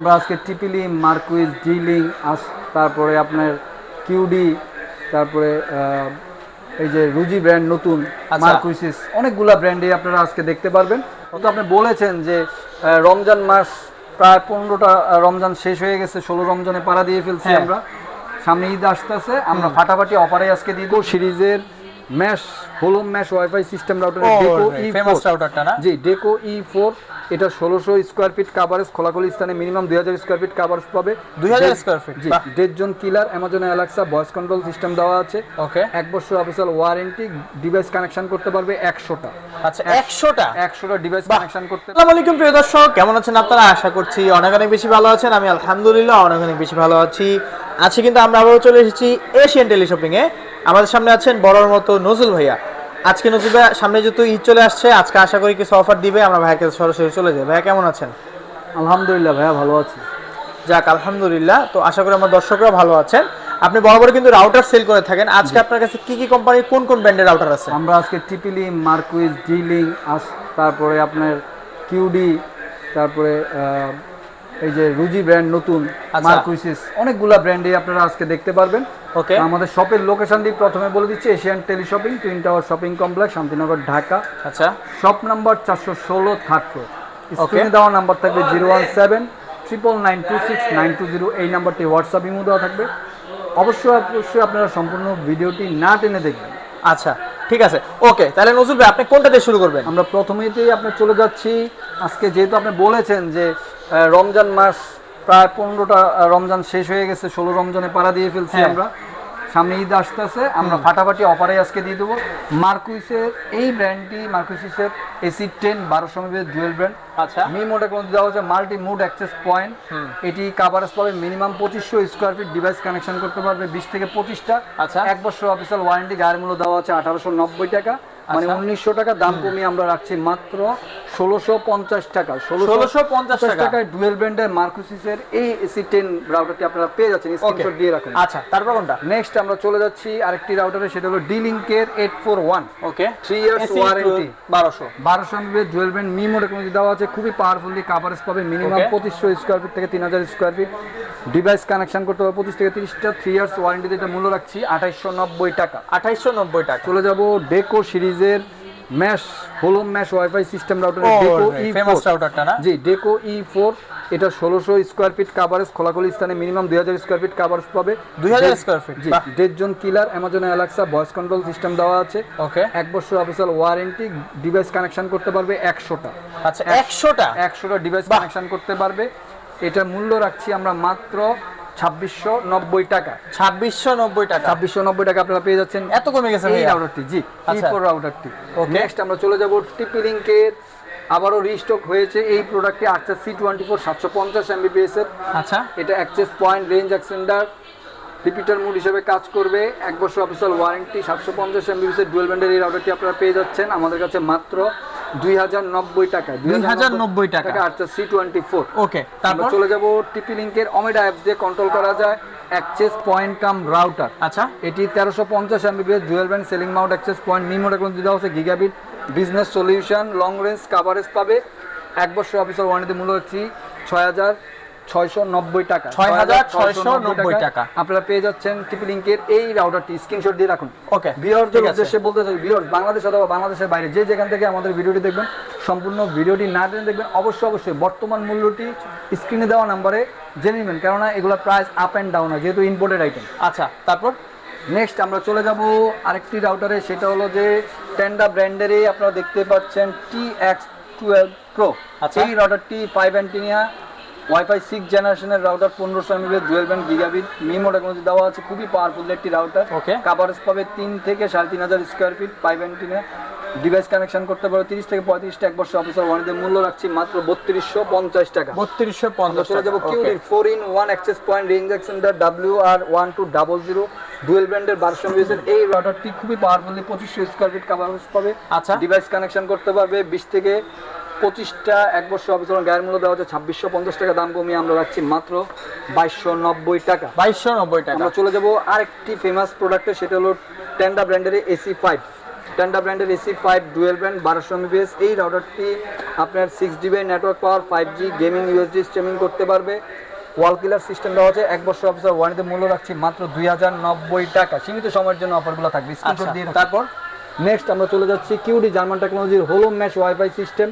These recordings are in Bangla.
আমরা আজকে টিপিলি মার্কুইজ ডিলিং আস তারপরে আপনার কিউডি তারপরে এই যে রুজি ব্র্যান্ড নতুন আচ্ছা। মার্কুইসিস অনেকগুলা ব্র্যান্ডে আপনারা আজকে দেখতে পারবেন। তো আপনি বলেছেন যে রমজান মাস প্রায় পনেরোটা রমজান শেষ হয়ে গেছে ষোলো রমজানে পাড়া দিয়ে ফেলছি হ্যাঁ। আমরা। সামনে ঈদ আসতেছে আমরা ফাটাফাটি অফারে আজকে দিয়ে দেবো। সিরিজের mesh whole home mesh wifi system router Deco E না? জি ডেকো ই ফোর এটা ষোলোশো স্কোয়ার ফিট কাভারেজ খোলাখুলি স্থানে মিনিমাম দুই হাজার স্কোয়ার ফিট কাভারেজ পাবে। 2000 square feet, জি বাহ। দেড় জন killer Amazon Alexa voice control system দেওয়া আছে। ওকে এক বছর অফিসিয়াল ওয়ারেন্টি ডিভাইস কানেকশন করতে পারবে একশোটা। আচ্ছা একশোটা? একশোটা ডিভাইস কানেকশন করতে আসসালামু আলাইকুম প্রিয় দর্শক। কেমন আছেন আপনারা? আশা করছি অনেক অনেক বেশি ভালো আছেন। আমি আলহামদুলিল্লাহ অনেক অনেক বেশি ভালো আছি। আজকে কিন্তু আমরা আবারও চলে এসেছি এশিয়ান টেলিশপিং এ আমাদের সামনে আছেন বড়র মতো নজরুল ভাইয়া। আজকে ভাইয়া সামনে যেহেতু ঈদ চলে আসছে আজকে আশা করি কিছু অফার দিবে আমরা ভাইয়াকে সরাসরি চলে যাই। ভাইয়া কেমন আছেন? আলহামদুলিল্লাহ ভাইয়া ভালো আছি। যাক আলহামদুলিল্লাহ। তো আশা করি আমার দর্শকরা ভালো আছেন। আপনি বরাবর কিন্তু রাউটার সেল করে থাকেন। আজকে আপনার কাছে কি কি কোম্পানির কোন কোন ব্র্যান্ডের রাউটার আছে? আমরা আজকে টিপিলি মার্কুইজ ডিলিং আস তারপরে আপনার কিউডি তারপরে এই যে রুজি ব্র্যান্ড নতুন আচ্ছা। মার্কুইসিস অনেকগুলা ব্র্যান্ডে আপনারা আজকে দেখতে পারবেন। ওকে আমাদের শপের লোকেশনটি প্রথমে বলে দিচ্ছি Asian teleshopping twin tower shopping complex Shantinagar Dhaka. আচ্ছা। শপ নাম্বার চারশো ষোলো থার্ড ফ্লোর স্ক্রিনে দেওয়া নাম্বার থাকবে zero one seven triple nine two six nine two zero এই নাম্বারটি হোয়াটসঅ্যাপ ইমো দেওয়া থাকবে। অবশ্যই অবশ্যই আপনারা সম্পূর্ণ ভিডিওটি না টেনে দেখবেন। আচ্ছা ঠিক আছে। ওকে তাহলে নজরুল ভাই আপনি কোনটা দিয়ে শুরু করবেন? আমরা প্রথমেতেই আপনার চলে যাচ্ছি। আজকে যেহেতু আপনি বলেছেন যে রমজান মাস প্রায় পনেরোটা রমজান শেষ হয়ে গেছে ষোলো রমজানে পাড়া দিয়ে ফেলছি হ্যাঁ। আমরা। সামনে ঈদ আসতেছে আমরা ফাটাফাটি অফারে আজকে দিয়ে দেবো। মার্কুইসের এই ব্র্যান্ডটি মার্কুইসের এসি টেন বারোশো এমএর ডুয়েল ব্র্যান্ড। আচ্ছা। মি মোডে কোনো দেওয়া হচ্ছে মাল্টি মুড অ্যাক্সেস পয়েন্ট। এটি কাভারেজ পাবে মিনিমাম পঁচিশশো স্কোয়ার ফিট ডিভাইস কানেকশন করতে পারবে বিশ থেকে পঁচিশটা। আচ্ছা। এক বছর অফিসিয়াল ওয়ারেন্টি গায়ের মূল্য দেওয়া আছে আঠারোশো নব্বই টাকা। মানে আচ্ছা। উনিশশো টাকা দাম কমিয়ে আমরা রাখছি মাত্র ষোলোশো পঞ্চাশ টাকা ষোলোশো পঞ্চাশ টাকায় ডুয়েল ব্র্যান্ডের মার্কুসিসের এই এসি টেন রাউটারটি আপনারা পেয়ে যাচ্ছেন স্ক্রিনশট দিয়ে রাখুন। আচ্ছা তারপর কোনটা? নেক্সট আমরা চলে যাচ্ছি আরেকটি রাউটারে সেটা হলো D eight four one okay three years warranty বারোশো। বারোশো এমবি জুয়েল ব্র্যান্ড মি মোডে দেওয়া আছে খুবই পাওয়ারফুলি কাভারেজ পাবে মিনিমাম পঁচিশশো স্কোয়ার ফিট থেকে তিন হাজার স্কোয়ার ফিট ডিভাইস কানেকশন করতে হবে পঁচিশ থেকে তিরিশটা থ্রি ইয়ার্স ওয়ারেন্টিতে এটা মূল্য রাখছি আঠাইশশো নব্বই টাকা। আঠাইশশো নব্বই টাকা। চলে যাব ডেকো সিরিজের mesh হোলম mesh WiFi system router Deco ই ফেমাস রাউটারটা না? জি ডেকো ই ফোর এটা ষোলোশো স্কোয়ার ফিট কাভারেজ খোলাখুলি স্থানে মিনিমাম দুই হাজার স্কোয়ার ফিট কাভারেজ পাবে। 2000 square feet, জি বাহ। দেড় জন killer Amazon Alexa voice control system দেওয়া আছে। ওকে এক বছর অফিসিয়াল ওয়ারেন্টি ডিভাইস কানেকশন করতে পারবে একশোটা। আচ্ছা একশোটা? একশোটা ডিভাইস কানেকশন করতে পারবে। এটার মূল্য রাখছি আমরা মাত্র ছাব্বিশশো নব্বই টাকা। ছাব্বিশশো নব্বই টাকা। ছাব্বিশশো নব্বই টাকা আপনারা পেয়ে যাচ্ছেন। এত কমে গেছে এই রাউটারটি জি আচ্ছা। ফোর রাউটারটি নেক্সট আমরা চলে যাব টিপি লিঙ্কের আবারও রিস্টক হয়েছে এই আটটা সি টোয়েন্টি ফোর সাতশো পঞ্চাশ এমবিপিএস এর। আচ্ছা। এটা access point range extender repeater mode হিসেবে কাজ করবে। এক বছর অফিসিয়াল ওয়ারেন্টি সাতশো পঞ্চাশ এমবিপিএস এর ডুয়েল ব্যান্ডের এই রাউটারটি আপনারা পেয়ে যাচ্ছেন। আমাদের কাছে মাত্র দুই হাজার নব্বই টাকা। 2090 টাকা। টোয়েন্টি ফোর ওকে তারপর? চলে যাব টিপি লিংকের অমেডা অ্যাপস দিয়ে কন্ট্রোল করা যায়। অ্যাক্সেস পয়েন্ট কাম রাউটার আচ্ছা। এটি তেরোশো পঞ্চাশ Mbps dual band ceiling mount access point মিমোড এখন দেওয়া হচ্ছে gigabit business solution long range coverage পাবে। এক বছর অফিসার ওয়ারেন্টি মূল্য হচ্ছে ছয় হাজার ছয়শো নব্বই টাকা 6,690 টাকা। আপনারা পেয়ে যাচ্ছেন টিপি লিঙ্কের এই রাউটারটি স্ক্রিনশট দিয়ে রাখুন। ওকে বিহারদের ঠিক উদ্দেশ্যে বলতে চাই বিহার বাংলাদেশ অথবা বাংলাদেশের বাইরে যে যেখান থেকে আমাদের ভিডিওটি দেখবেন সম্পূর্ণ ভিডিওটি না টেনে দেখবেন অবশ্যই অবশ্যই বর্তমান মূল্যটি স্ক্রিনে দেওয়া নাম্বারে জেনে নেবেন কেননা এগুলো প্রাইস আপ অ্যান্ড ডাউন হয় যেহেতু ইম্পোর্টেড আইটেম আচ্ছা তারপর? নেক্সট আমরা চলে যাব আরেকটি রাউটারে সেটা হলো যে টেন্ডা ব্র্যান্ডেরই আপনারা দেখতে পাচ্ছেন টি এক্স টুয়েলভ প্রো আচ্ছা। এই রাউটারটি ফাইভ অ্যান্টিনিয়া ওয়াইফাই সিক্স জেনারেশনের রাউটার পনেরোশো MB dual band gigabit MIMO technology দেওয়া আছে খুবই পাওয়ারফুল একটি রাউটার. কাভারেজ পাবে তিন থেকে সাড়ে তিন হাজার square feet five antenna device connection করতে পারো তিরিশ থেকে পঁয়ত্রিশটা এক বছর অফিসার ওয়ারেন্টির মূল্য রাখছি মাত্র বত্রিশশো পঞ্চাশ টাকা। বত্রিশশো পঞ্চাশ চলে যাব Cudy four in one access point range extender W R one two double zero dual ব্র্যান্ডের বারোশো এমবিএসের এই রাউটারটি খুবই পাওয়ারফুলি পঁচিশশো স্কোয়ার ফিট কাভারেজ পাবে। আচ্ছা। ডিভাইস কানেকশন করতে পারবে বিশ থেকে পঁচিশটা এক বছর অফিসার গায়ের মূল্য দেওয়া হচ্ছে ছাব্বিশশো পঞ্চাশ টাকা দাম কমিয়ে আমরা রাখছি মাত্র বাইশশো নব্বই টাকা। বাইশশো নব্বই টাকা। আমরা চলে যাব আরেকটি ফেমাস প্রোডাক্টে সেটা হলো টেন্ডা ব্র্যান্ডের এসি ফাইভ টেন্ডা ব্র্যান্ডের এসি ফাইভ ডুয়েল ব্র্যান্ড বারোশো এমবিএস এই রাউটারটি আপনার six GB network power five G gaming UHD streaming করতে পারবে। ওয়াল কিলার সিস্টেম দেওয়া আছে এক বছর অফিসার ওয়ারেন্টি মূল্য রাখছি মাত্র দুই হাজার নব্বই টাকা। সীমিত সময়ের জন্য অফারগুলো থাকবে। আচ্ছা। তারপর? নেক্সট আমরা চলে যাচ্ছি কিউডি জার্মান টেকনোলজির whole mesh wifi system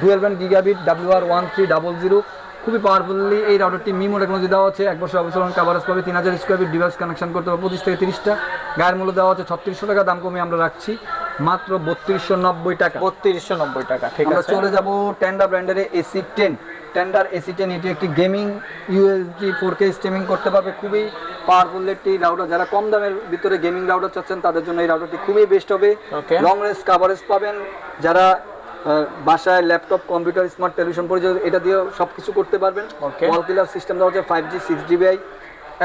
dual band gigabit W R one three double zero খুবই পাওয়ারফুলি এই রাউটারটি মিমো টেকনোলজি দেওয়া আছে। এক বছর অবসরণ কাভারেজ পাবে তিন হাজার স্কোয়ার ফিট ডিভাইস কানেকশন করতে হবে পঁচিশ থেকে তিরিশটা। গায়ের মূল্য দেওয়া আছে ছত্রিশশো টাকা দাম কমে আমরা রাখছি মাত্র বত্রিশশো নব্বই টাকা। বত্রিশশো নব্বই টাকা ঠিক আছে। চলে যাব টেন্ডার ব্র্যান্ডের AC ten Tenda AC ten এটি একটি gaming UHD four K streaming করতে পারবে খুবই পাওয়ারফুল একটি রাউটার যারা কম দামের ভিতরে গেমিং রাউটার চাচ্ছেন তাদের জন্য এই রাউটারটি খুবই বেস্ট হবে। লং রেঞ্জ কাভারেজ পাবেন। যারা বাসায় ল্যাপটপ কম্পিউটার স্মার্ট টেলিভিশন পরিচয় এটা দিয়েও সব কিছু করতে পারবেন. ওয়াল কিলার সিস্টেম দেওয়া হচ্ছে ফাইভ জি সিক্স জিবিআই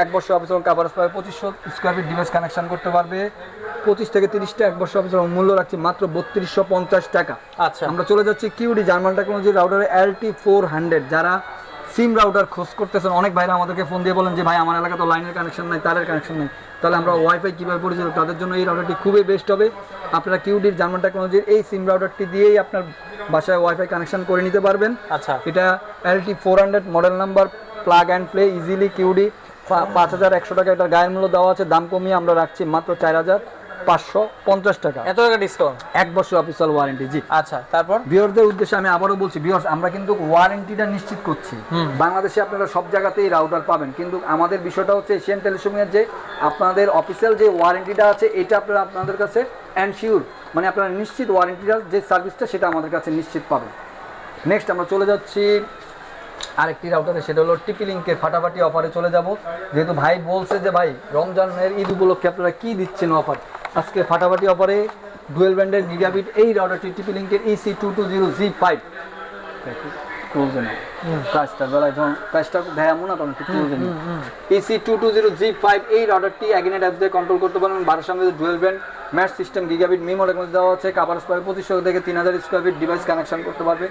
এক বছর অফিস কাভারেজ পাবে পঁচিশশো স্কোয়ার ফিট ডিভাইস কানেকশন করতে পারবে। পঁচিশ থেকে তিরিশটা এক বছর অফিস মূল্য রাখছি মাত্র বত্রিশশো পঞ্চাশ টাকা। আচ্ছা। আমরা চলে যাচ্ছি কিউডি জার্মান টেকনোলজি রাউটারে এলটি ফোর হান্ড্রেড যারা সিম রাউটার খোঁজ করতেছেন। অনেক ভাইরা আমাদেরকে ফোন দিয়ে বলেন যে ভাই আমার এলাকা তো লাইনের কানেকশন নাই তারের কানেকশন নেই। তাহলে আমরা ওয়াইফাই কীভাবে পরিচালিত? তাদের জন্য এই রাউটারটি খুবই বেস্ট হবে। আপনারা কিউডির জার্মান টেকনোলজির এই সিম রাউটারটি দিয়েই আপনার বাসায় ওয়াইফাই কানেকশন করে নিতে পারবেন। আচ্ছা। এটা LTE four hundred model number plug and play easily Cudy পাঁচ হাজার একশো টাকা এটার গায়ের মূল্য দেওয়া আছে দাম কমিয়ে আমরা রাখছি মাত্র চার হাজার। পাঁচশো পঞ্চাশ টাকা। এত টাকা ডিসকাউন্ট এক বছর অফিসিয়াল ওয়ারেন্টি জি। আচ্ছা তারপর? উদ্দেশ্যে আমি আবারও বলছি আমরা কিন্তু ওয়ারেন্টিটা নিশ্চিত করছি। বাংলাদেশে আপনারা সব জায়গাতেই রাউটার পাবেন কিন্তু আমাদের বিষয়টা হচ্ছে এশিয়ান টেলিসমের যে আপনাদের অফিসিয়াল যে ওয়ারেন্টিটা আছে এটা আপনারা আপনাদের কাছে অ্যানশিওর মানে আপনারা নিশ্চিত ওয়ারেন্টিটা যে সার্ভিসটা সেটা আমাদের কাছে নিশ্চিত পাবেন। নেক্সট আমরা চলে যাচ্ছি আরেকটি রাউটারে সেটা হলো টিপি লিঙ্কের ফাটাফাটি অফারে চলে যাব। যেহেতু ভাই বলছে যে ভাই রমজানের ঈদ উপলক্ষে আপনারা কি দিচ্ছেন অফার আজকে ফাটাফাটি অপারে ডুয়েল ব্যান্ডের গিগাবিট এই রাউটারটি টিপি লিঙ্কের EC two two zero G five বেলায় যখন দেয় এমন না তখন EC two two zero G five এই রাউটারটি অ্যাগিনেট অ্যাপ দিয়ে কন্ট্রোল করতে পারবেন। বারোর সামনে dual band mesh system gigabit দেওয়া আছে। পঁচিশশো থেকে তিন হাজার স্কোয়ার ফিট ডিভাইস কানেকশন করতে পারবে।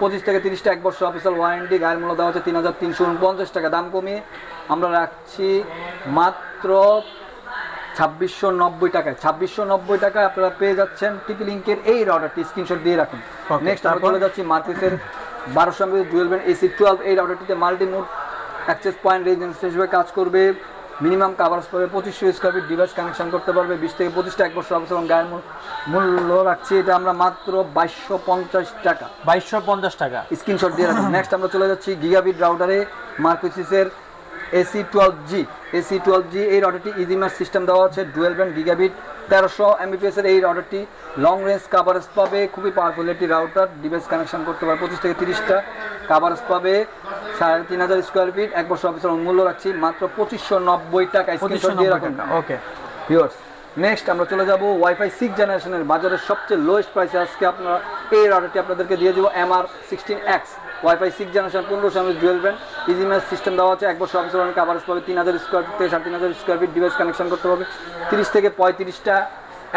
পঁচিশ থেকে তিরিশটা এক বছর অফিসিয়াল ওয়ারেন্টি গায়ের মূল্য দেওয়া হচ্ছে তিন হাজার তিনশো উনপঞ্চাশ টাকা। দাম কমিয়ে আমরা রাখছি মাত্র ছাব্বিশশো নব্বই টাকায়। ছাব্বিশশো নব্বই টাকায় আপনারা পেয়ে যাচ্ছেন টিপি লিঙ্কের এই রাউটারটি স্ক্রিনশট দিয়ে রাখুন। নেক্সট আমরা? চলে যাচ্ছি মার্কেটের বারোশো MB dual band AC twelve এই রাউটারটিতে multi mode access point residence হিসেবে কাজ করবে। মিনিমাম কাভারেজ পাবে পঁচিশশো স্কোয়ার ফিট ডিভাইস কানেকশন করতে পারবে। বিশ থেকে পঁচিশটা এক বছর অবস্থা এবং গায়ের মূল্য রাখছি। এটা আমরা মাত্র বাইশশো পঞ্চাশ টাকা। বাইশশো পঞ্চাশ টাকা। স্ক্রিনশট দিয়ে রাখুন। নেক্সট আমরা চলে যাচ্ছি গিগাবিট রাউটারে মার্কুসিসের AC twelve G AC twelve G এই রাউটারটি ইজি ম্যাচ সিস্টেম দেওয়া আছে ডুয়েল ব্যান্ড গিগাবিট তেরোশো এমবিপিএস এর এই রাউটারটি লং রেঞ্জ কাভারেজ পাবে খুবই পাওয়ারফুল একটি রাউটার ডিভাইস কানেকশন করতে পারে পঁচিশ থেকে তিরিশটা। কাভারেজ পাবে সাড়ে তিন হাজার স্কোয়ার ফিট এক বছর অফিসের মূল্য রাখছি মাত্র পঁচিশশো নব্বই টাকা। ওকে ভিউয়ার্স নেক্সট আমরা চলে যাব ওয়াইফাই সিক্স জেনারেশনের বাজারের সবচেয়ে লোয়েস্ট প্রাইসে আজকে আপনারা এই অর্ডারটি আপনাদেরকে দিয়ে দেবো M R sixteen X wifi six generation পনেরোশো আমি dual band easy mesh system দেওয়া আছে। এক বছর অফিসের অনেক কাভারেজ পাবে তিন হাজার স্কোয়ার ফিট থেকে সাড়ে তিন হাজার স্কোয়ার ফিট ডিভাইস কানেকশন করতে পারবে। তিরিশ থেকে পঁয়ত্রিশটা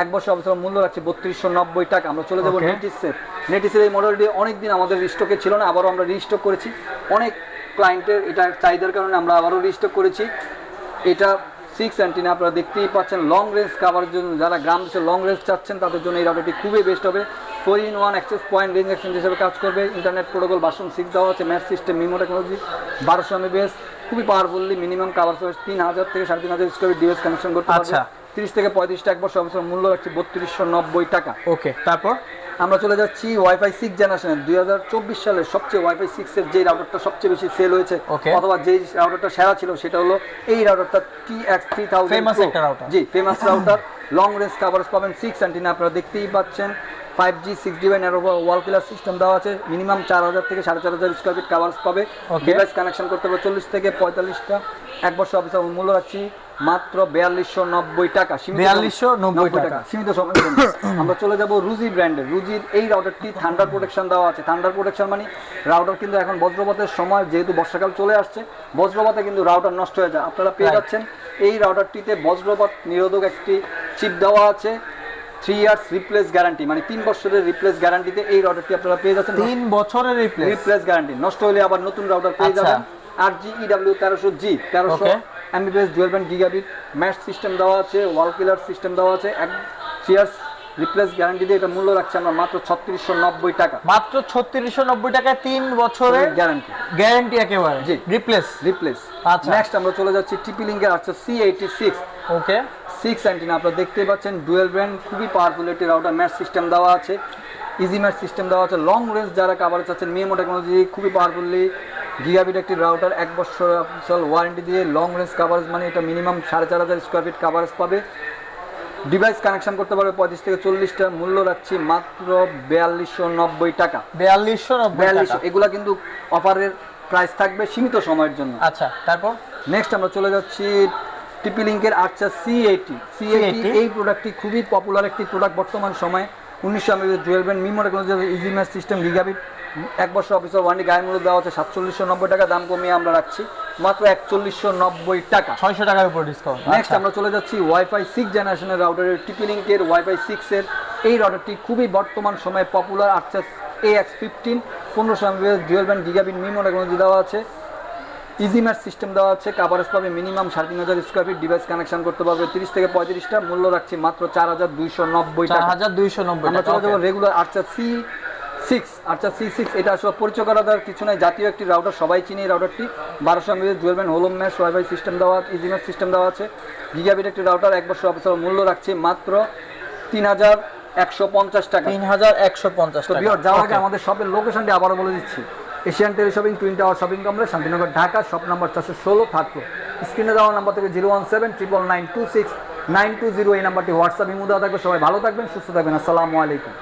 এক বছর অফিসের মূল্য রাখছে বত্রিশশো নব্বই টাকা। আমরা চলে যাব. নেটিসের নেটিসের এই মডেলটি অনেক দিন আমাদের রিস্টকে ছিল না আবারও আমরা রিস্টক করেছি। অনেক ক্লায়েন্টের এটা চাহিদার কারণে আমরা আবারও রিস্টক করেছি। এটা সিক্স অ্যান্টিনা আপনারা দেখতেই পাচ্ছেন। লং রেঞ্জ কাভারের জন্য যারা গ্রাম দেশে লং রেঞ্জ চাচ্ছেন তাদের জন্য এই রাউটারটি খুবই বেস্ট হবে। Four in one access point range exchange হিসেবে কাজ করবে। ইন্টারনেট প্রোটোকল বাসন সিক্স দেওয়া আছে ম্যাচ সিস্টেম মিমো টেকনোলজি বারোশো এমবিএস খুবই পাওয়ারফুলি মিনিমাম কাভার সার্ভিস তিন হাজার থেকে সাড়ে তিন হাজার স্কোয়ার ডিভাইস কানেকশন করতে পারবে। আচ্ছা। তিরিশ থেকে পঁয়ত্রিশটা এক বছর অবসর মূল্য রাখছে বত্রিশশো নব্বই টাকা। ওকে তারপর? আমরা চলে যাচ্ছি ওয়াইফাই সিক্স জেনারেশনের দুই হাজার চব্বিশ সালের সবচেয়ে ওয়াইফাই সিক্সের যে রাউটারটা সবচেয়ে বেশি সেল হয়েছে অথবা যে রাউটারটা সেরা ছিল সেটা হলো এই রাউটারটা টি এক্স থ্রি router। জি famous router long range coverage পাবেন সিক্স অ্যান্টিনা আপনারা দেখতেই পাচ্ছেন। Five G six divine wall killer system দেওয়া আছে। মিনিমাম চার হাজার থেকে সাড়ে চার হাজার স্কোয়ার ফিট কাভারেজ পাবে। ডিভাইস কানেকশন করতে হবে চল্লিশ থেকে পঁয়তাল্লিশটা। এক বছর অফিসের মূল্য রাখছি মাত্র বিয়াল্লিশশো নব্বই টাকা। সময়- 4290 টাকা। সীমিত জন্য আমরা চলে যাব রুজি ব্র্যান্ডের রুজির এই রাউটারটি থান্ডার প্রোটেকশন দেওয়া আছে। থান্ডার প্রোটেকশন মানে রাউটার কিন্তু এখন বজ্রপাতের সময় যেহেতু বর্ষাকাল চলে আসছে বজ্রপাতে কিন্তু রাউটার নষ্ট হয়ে যায়। আপনারা পেয়ে যাচ্ছেন। এই রাউটারটিতে বজ্রপাত নিরোধক একটি চিপ দেওয়া আছে। থ্রি ইয়ার্স রিপ্লেস গ্যারান্টি মানে তিন বছরের রিপ্লেস গ্যারান্টিতে এই রাউটারটি আপনারা পেয়ে যাচ্ছেন। তিন বছরের রিপ্লেস রিপ্লেস গ্যারান্টি নষ্ট হলে আবার নতুন রাউটার পেয়ে আচ্ছা। যাবেন। আর জি ইডাব্লিউ তেরোশো জি তেরোশো. Mbps dual band gigabit mesh system দেওয়া আছে ওয়াল কিলার সিস্টেম দেওয়া আছে এক থ্রি ইয়ার্স রিপ্লেস গ্যারান্টি দিয়ে এটা মূল্য রাখছি আমরা মাত্র ছত্রিশশো নব্বই টাকা। মাত্র ছত্রিশশো নব্বই টাকায় তিন বছরের গ্যারান্টি গ্যারান্টি একেবারে। জি। রিপ্লেস রিপ্লেস আচ্ছা। নেক্সট আমরা চলে যাচ্ছি টিপি লিঙ্কের আছে C eighty six okay six antenna আপনারা দেখতেই পাচ্ছেন ডুয়েল ব্র্যান্ড খুবই পাওয়ারফুল একটি রাউটার ম্যাচ সিস্টেম দেওয়া আছে ইজি ম্যাচ সিস্টেম দেওয়া আছে লং রেঞ্জ যারা কাভারেজ চাচ্ছেন মিএমও টেকনোলজি খুবই পাওয়ারফুলি গিগাবিট একটি রাউটার এক বছর ওয়ারেন্টি দিয়ে লং রেঞ্জ কাভারেজ মানে এটা মিনিমাম সাড়ে চার হাজার স্কোয়ার ফিট কাভারেজ পাবে। ডিভাইস কানেকশন করতে পারবে পঁয়ত্রিশ থেকে চল্লিশটা মূল্য রাখছি মাত্র বিয়াল্লিশশো নব্বই টাকা। বিয়াল্লিশশো বিয়াল্লিশশো এগুলা কিন্তু অফারের প্রাইস থাকবে সীমিত সময়ের জন্য। আচ্ছা তারপর? নেক্সট আমরা চলে যাচ্ছি টিপি লিঙ্কের আচ্ছা সি এইটি সি এইটি এই প্রোডাক্টটি খুবই পপুলার একটি প্রোডাক্ট বর্তমান সময়ে। উনিশশো আমি dual band MIMO technology easy mesh system gigabit এক বছর অফিসের ওয়ারেন্টি গায়ে মূল্য দেওয়া হচ্ছে সাতচল্লিশশো নব্বই টাকা দাম কমিয়ে আমরা রাখছি। মাত্র একচল্লিশশো নব্বই টাকা। ছয়শো টাকার উপর ডিসকাউন্ট নেক্সট আমরা চলে যাচ্ছি ওয়াইফাই সিক্স জেনারেশনের রাউটারের টিপি লিঙ্কের ওয়াইফাই সিক্সের এই রাউটারটি খুবই বর্তমান সময়ে পপুলার আচ্ছা এ এক্স ফিফটিন পনেরোশো MBS dual band gigabit MIMO technology দেওয়া আছে। ইজি ম্যাচ সিস্টেম দেওয়া আছে। কাভারেজ পাবে মিনিমাম সাড়ে তিন হাজার স্কোয়ার ফিট ডিভাইস কানেকশন করতে পারবে তিরিশ থেকে পঁয়ত্রিশটা। মূল্য রাখছি মাত্র চার হাজার দুইশো নব্বই চার হাজার দুইশো নব্বই আমরা চলে যাব রেগুলার আচ্ছা সি সিক্স আচ্ছা সি সিক্স এটা আসলে পরিচয় করা দেওয়ার কিছু নাই। জাতীয় একটি রাউটার সবাই চিনি এই রাউটারটি বারোশো MBS dual band whole home mesh wifi system দেওয়া ইজি ম্যাচ সিস্টেম দেওয়া আছে। গিগাবিট একটি রাউটার এক বছর অবসর মূল্য রাখছি মাত্র তিন হাজার একশো পঞ্চাশ টাকা। তিন হাজার একশো পঞ্চাশ যাওয়ার আগে. আমাদের শপের লোকেশনটি আবারও বলে দিচ্ছি। Asian teleshopping, twin tower shopping complex, Shantinagar, Dhaka, shop number চারশো ষোলো থার্ড ফ্লোর স্ক্রিনে দেওয়া নাম্বার থেকে zero one seven triple nine two six nine two zero এই নাম্বারটি হোয়াটসঅ্যাপ ইমুদা থাকবে। সবাই ভালো থাকবেন, সুস্থ থাকবেন। আসসালামু আলাইকুম।